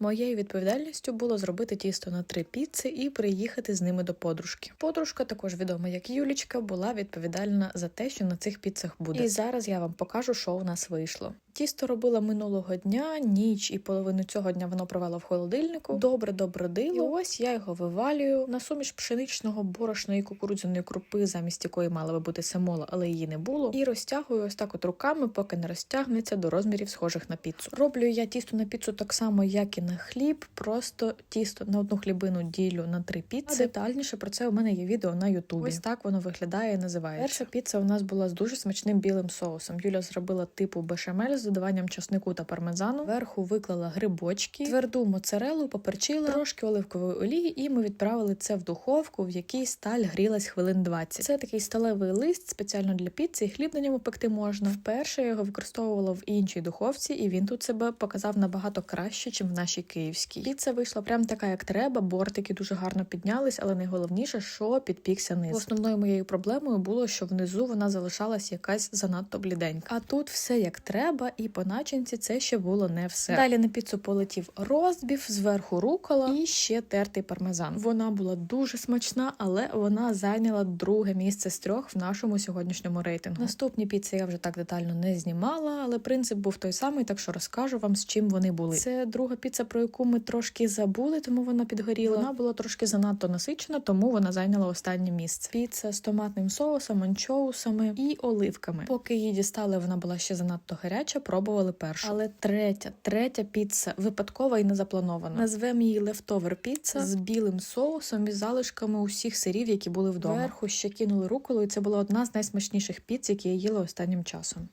Моєю відповідальністю було зробити тісто на три піци і приїхати з ними до подружки. Подружка, також відома як Юлічка, була відповідальна за те, що на цих піцах буде. І зараз я вам покажу, що у нас вийшло. Тісто робила минулого дня, ніч і половину цього дня воно провела в холодильнику. Добре добродило. І ось я його вивалюю на суміш пшеничного борошна і кукурудзяної крупи, замість якої мала би бути семола, але її не було. І розтягую ось так от руками, поки не розтягнеться до розмірів схожих на піцу. Роблю я тісто на піцу так само, як і на хліб. Просто тісто на одну хлібину ділю на три піци. А детальніше про це у мене є відео на Ютубі. Ось так воно виглядає і називається. Перша піца у нас була з дуже смачним білим соусом. Юля зробила типу бешамель з додаванням часнику та пармезану. Вверху виклала грибочки, тверду моцарелу, поперчила, трошки оливкової олії, і ми відправили це в духовку, в якій сталь грілась хвилин 20. Це такий сталевий лист спеціально для піци, і хліб на ньому пекти можна. Вперше я його використовувала в іншій духовці, і він тут себе показав набагато краще, ніж в нашій київській. Піца вийшла прям така, як треба. Бортики дуже гарно піднялись, але найголовніше, що підпікся низ. Основною моєю проблемою було, що внизу вона залишалась якась занадто бліденька. А тут все як треба, і по начинці це ще було не все. Далі на піцу полетів розбів, зверху рукола і ще тертий пармезан. Вона була дуже смачна, але вона зайняла друге місце з трьох в нашому сьогоднішньому рейтингу. Наступні піци я вже так детально не знімала, але принцип був той самий, так що розкажу вам з чим вони були. Це друга піца, про яку ми трошки забули, тому вона підгоріла. Вона була трошки занадто насичена, тому вона зайняла останнє місце. Піца з томатним соусом, анчоусами і оливками. Поки її дістали, вона була ще занадто гаряча. Пробували першу. Але третя, третя піца випадкова і не запланована. Назвемо її лефтовер піца з білим соусом і залишками усіх сирів, які були вдома. Вверху ще кинули руколу, і це була одна з найсмачніших піц, які я їла останнім часом.